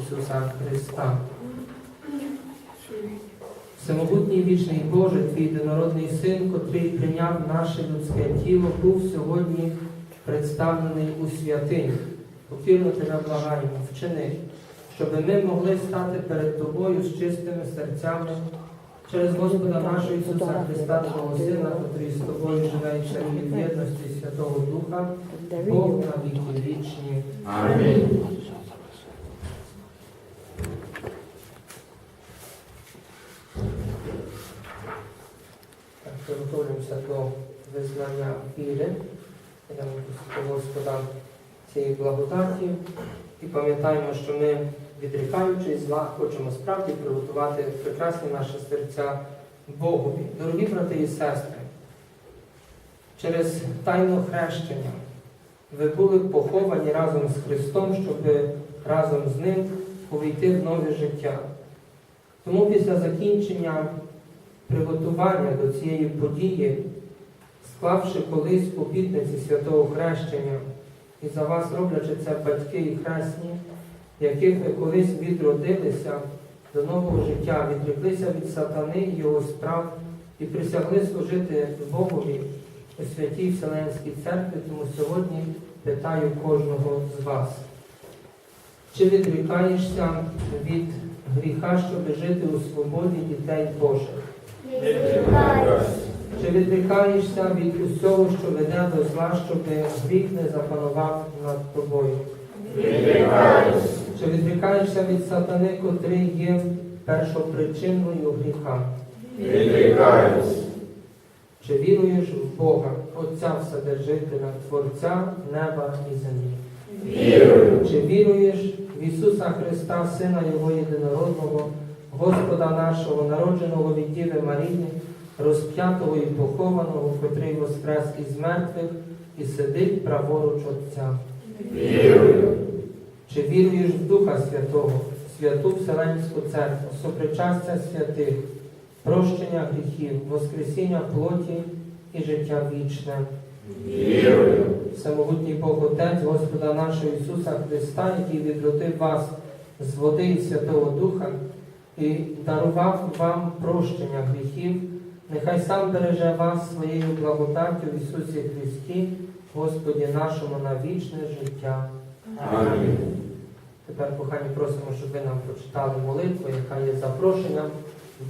Ісуса Христа. Всемогутній вічний Боже, твій єдинородний син, котрий прийняв наше людське тіло, був сьогодні представлений у святині. Покірно тебе благаємо, вчини, щоб ми могли стати перед тобою з чистими серцями через Господа нашого Ісуса Христа, Твого Сина, котрий з тобою живе і царює в єдності Святого Духа, Бог на віки вічні. Амінь. Приготуємося до визнання віри, Господа цієї благодаті і пам'ятаємо, що ми, відрікаючись зла, хочемо справді приготувати прекрасні наші серця Богові. Дорогі брати і сестри, через тайну хрещення ви були поховані разом з Христом, щоб разом з Ним увійти в нове життя. Тому після закінчення приготування до цієї події, склавши колись обітниці святого хрещення, і за вас роблячи це батьки і хресні, яких ви колись відродилися до нового життя, відреклися від сатани і його справ і присягли служити Богові у святій Вселенській церкві, тому сьогодні питаю кожного з вас. Чи відрікаєшся від гріха, щоб жити у свободі дітей Божих? Чи відрікаєшся від усього, що веде до зла, щоб гріх не запанував над тобою? Відрікаюсь. Чи відрікаєшся від сатани, котрий є першопричиною гріха? Відрікаюсь. Чи віруєш в Бога, Отця Вседержителя, Творця неба і землі? Вірую. Чи віруєш в Ісуса Христа, Сина Його єдинородного, Господа нашого, народженого від Діви Марії, розп'ятого і похованого, котрий воскрес із мертвих і сидить праворуч Отця? Вірую. Чи віруєш в Духа Святого, Святу Вселенську Церкву, сопричастя святих, прощення гріхів, Воскресіння плоті і життя вічне? Вірую. Всемогутній Бог Отець Господа нашого Ісуса Христа, який відродив вас з води і Святого Духа і дарував вам прощення гріхів, нехай сам береже вас своєю благодаттю в Ісусі Христі, Господі нашому на вічне життя. Амінь. Тепер, кохані, просимо, щоб ви нам прочитали молитву, яка є запрошенням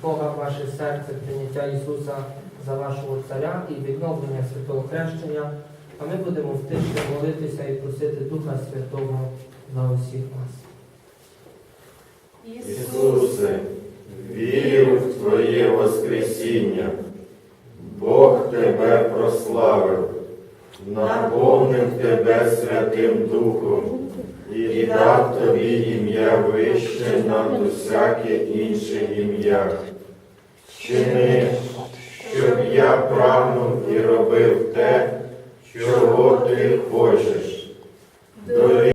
Бога в ваше серце, прийняття Ісуса за вашого Царя і відновлення святого хрещення. А ми будемо в тиші молитися і просити Духа Святого за усіх нас. Ісусе, вірю в Твоє Воскресіння. Бог Тебе прославив, наповнив Тебе Святим Духом і дав Тобі ім'я вище над усяке інше ім'я. Чини, щоб я прагнув і робив те, чого Ти хочеш,